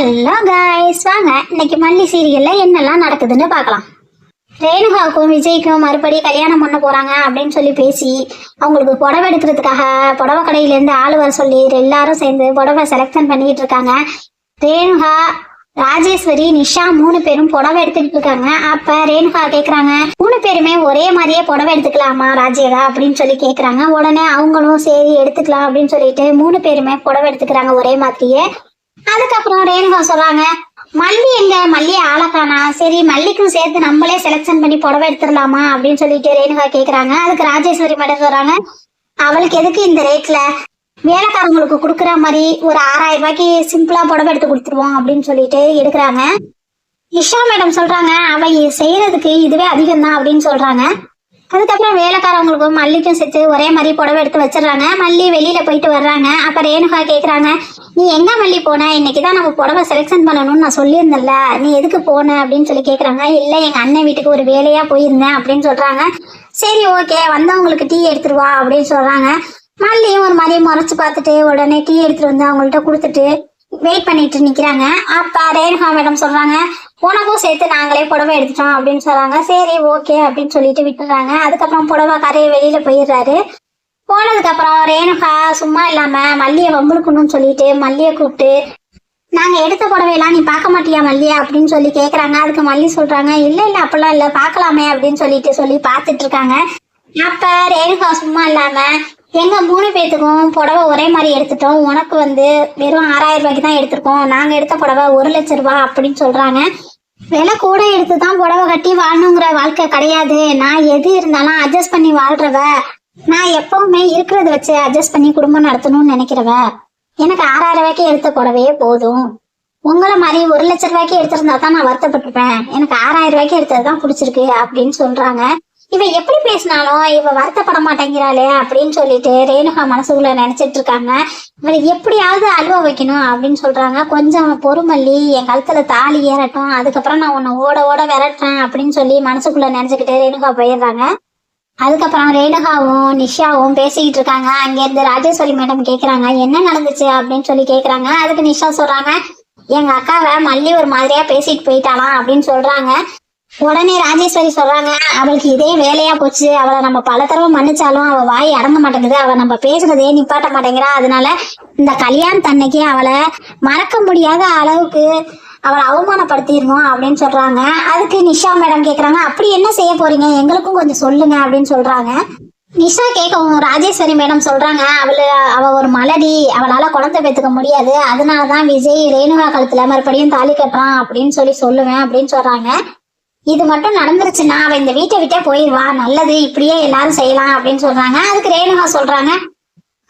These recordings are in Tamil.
ஹலோ காய்ஸ் வாங்க இன்னைக்கு மல்லி சீரியல்ல என்னெல்லாம் நடக்குதுன்னு பார்க்கலாம். ரேணுகாவுக்கும் விஜய்க்கும் மறுபடியும் கல்யாணம் பண்ண போறாங்க அப்படின்னு சொல்லி பேசி அவங்களுக்கு புடவை எடுக்கிறதுக்காக புடவை கடையிலேருந்து ஆள் வர சொல்லி எல்லாரும் சேர்ந்து புடவை செலெக்ஷன் பண்ணிட்டு இருக்காங்க. ரேணுகா ராஜேஸ்வரி நிஷா மூணு பேரும் புடவை எடுத்துக்கிட்டு இருக்காங்க. அப்ப ரேணுகா கேக்குறாங்க மூணு பேருமே ஒரே மாதிரியே புடவை எடுத்துக்கலாமா ராஜேகா அப்படின்னு சொல்லி கேக்குறாங்க. உடனே அவங்களும் சரி எடுத்துக்கலாம் அப்படின்னு சொல்லிட்டு மூணு பேருமே புடவை எடுத்துக்கிறாங்க ஒரே மாதிரியே. அதுக்கப்புறம் ரேணுகா சொல்றாங்க மல்லி எங்க? மல்லி ஆளக்கானா? சரி மல்லிக்கும் சேர்த்து நம்மளே செலெக்ஷன் பண்ணி புடவை எடுத்துடலாமா? அப்படின்னு சொல்லிட்டு ரேணுகா கேக்குறாங்க. அதுக்கு ராஜேஸ்வரி மேடம் சொல்றாங்க அவளுக்கு எதுக்கு இந்த ரேட்ல வேலைக்காரங்களுக்கு கொடுக்குற மாதிரி ஒரு ஆறாயிரம் ரூபாய்க்கு சிம்பிளா புடவை எடுத்து கொடுத்துருவோம் அப்படின்னு சொல்லிட்டு எடுக்கிறாங்க. இஷா மேடம் சொல்றாங்க அவ செய்யறதுக்கு இதுவே அதிகம் தான் அப்படின்னு சொல்றாங்க. அதுக்கப்புறம் வேலைக்காரவங்களுக்கும் மல்லிக்கும் சேர்த்து ஒரே மாதிரி புடவை எடுத்து வச்சிடுறாங்க. மல்லி வெளியில போயிட்டு வர்றாங்க. அப்ப ரேணுகா கேக்குறாங்க நீ எங்க மல்லி போன? இன்னைக்கு தான் நம்ம புடவை செலெக்ஷன் பண்ணணும்னு நான் சொல்லியிருந்தேன்ல. நீ எதுக்கு போன? அப்படின்னு சொல்லி கேக்குறாங்க. இல்ல எங்க அண்ணன் வீட்டுக்கு ஒரு வேலையா போயிருந்தேன். அப்படின்னு சொல்றாங்க. சரி ஓகே வந்தவங்களுக்கு டீ எடுத்துட்டு வா. அப்படின்னு சொல்றாங்க. மல்லியும் ஒரு மாதிரி முறைச்சு பார்த்துட்டு உடனே டீ எடுத்துட்டு வந்து அவங்கள்ட்ட கொடுத்துட்டு வெயிட் பண்ணிட்டு நிக்கிறாங்க. அப்ப ரேணுகா மேடம் சொல்றாங்க உனக்கும் சேர்த்து நாங்களே புடவை எடுத்துட்டோம் அப்படின்னு சொல்றாங்க. சரி ஓகே அப்படின்னு சொல்லிட்டு விட்டுறாங்க அதுக்கப்புறம் புடவை கரையை வெளியில போயிடுறாரு. போனதுக்கு அப்புறம் ரேணுகா சும்மா இல்லாம மல்லியை வம்புழுக்கணும்னு சொல்லிட்டு மல்லியை கூப்பிட்டு நாங்க எடுத்த புடவையெல்லாம் நீ பார்க்க மாட்டியா மல்லியா? அப்படின்னு சொல்லி கேக்குறாங்க. அதுக்கு மல்லி சொல்றாங்க இல்ல இல்ல அப்பெல்லாம் இல்ல. பார்க்கலாமே அப்படின்னு சொல்லிட்டு சொல்லி பாத்துட்டு இருக்காங்க. அப்ப ரேணுகா சும்மா இல்லாம எங்க மூணு பேத்துக்கும் புடவை ஒரே மாதிரி எடுத்துட்டோம். உனக்கு வந்து வெறும் ஆறாயிரம் ரூபாய்க்கு தான் எடுத்திருக்கோம். நாங்க எடுத்த புடவை ஒரு லட்சம் ரூபாய் அப்படின்னு சொல்றாங்க. விலை கூட எடுத்து தான் புடவை கட்டி வாழணுங்கிற வாழ்க்கை கிடையாது. நான் எது இருந்தாலும் அட்ஜஸ்ட் பண்ணி வாழ்றவ நான் எப்பவுமே இருக்கிறத வச்சு அட்ஜஸ்ட் பண்ணி குடும்பம் நடத்தணும்னு நினைக்கிறவ எனக்கு ஆறாயிரம் ரூபாய்க்கு எடுத்த புடவையே போதும். உங்களை மாதிரி ஒரு லட்ச ரூபாய்க்கு எடுத்திருந்தா தான் நான் வருத்தப்பட்டிருப்பேன். எனக்கு ஆறாயிரம் ரூபாய்க்கு எடுத்தது தான் பிடிச்சிருக்கு அப்படின்னு சொல்றாங்க. இவ எப்படி பேசினாலும் இவ வருத்தப்பட மாட்டேங்கிறாளே அப்படின்னு சொல்லிட்டு ரேணுகா மனசுக்குள்ள நினைச்சிட்டு இருக்காங்க. இவளை எப்படியாவது அழுவ வைக்கணும் அப்படின்னு சொல்றாங்க. கொஞ்சம் பொறுமல்லி என் கழுத்துல தாலி ஏறட்டும் அதுக்கப்புறம் நான் உன்னை ஓட ஓட விரட்டுறேன் அப்படின்னு சொல்லி மனசுக்குள்ள நினைச்சுக்கிட்டு ரேணுகா போயிடுறாங்க. அதுக்கப்புறம் ரேணுகாவும் நிஷாவும் பேசிக்கிட்டு இருக்காங்க. அங்கேருந்து ராஜேஸ்வரி மேடம் கேக்குறாங்க என்ன நடந்துச்சு? அப்படின்னு சொல்லி கேக்குறாங்க. அதுக்கு நிஷா சொல்றாங்க எங்க அக்காவை மல்லி ஒரு மாதிரியா பேசிட்டு போயிட்டாலாம் அப்படின்னு சொல்றாங்க. உடனே ராஜேஸ்வரி சொல்றாங்க அவளுக்கு இதே வேலையா போச்சு. அவளை நம்ம பல தடவை மன்னிச்சாலும் அவ வாய் அடங்க மாட்டேங்குது. அவ நம்ம பேசுறதே நிப்பாட்ட மாட்டேங்கிறா. அதனால இந்த கல்யாணத்தன்னைக்கு அவளை மறக்க முடியாத அளவுக்கு அவளை அவமானப்படுத்திடணும் அப்படின்னு சொல்றாங்க. அதுக்கு நிஷா மேடம் கேக்குறாங்க அப்படி என்ன செய்ய போறீங்க? எங்களுக்கும் கொஞ்சம் சொல்லுங்க அப்படின்னு சொல்றாங்க. நிஷா கேட்கவும் ராஜேஸ்வரி மேடம் சொல்றாங்க அவளு அவ ஒரு மலடி. அவளால குழந்தை பெற்றுக்க முடியாது. அதனாலதான் விஜய் ரேணுகா கழுத்துல மறுபடியும் தாலி கட்டுறான் அப்படின்னு சொல்லி சொல்லுவேன் அப்படின்னு சொல்றாங்க. இது மட்டும் நடந்துருச்சுன்னா அவ இந்த வீட்டை விட்டே போயிடுவா நல்லது இப்படியே எல்லாரும் செய்யலாம் அப்படின்னு சொல்றாங்க. அதுக்கு ரேணுகா சொல்றாங்க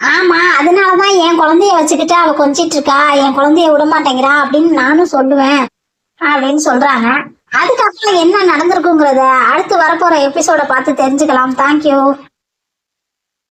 ஆமா அதனாலதான் என் குழந்தைய வச்சுக்கிட்டு அவ கொஞ்சிட்டு இருக்கா என் குழந்தைய விட மாட்டேங்கிறா அப்படின்னு நானும் சொல்லுவேன் அப்படின்னு சொல்றாங்க. அதுக்கப்புறம் என்ன நடந்திருக்குங்கிறத அடுத்து வரப்போற எபிசோட பார்த்து தெரிஞ்சுக்கலாம். தேங்க்யூ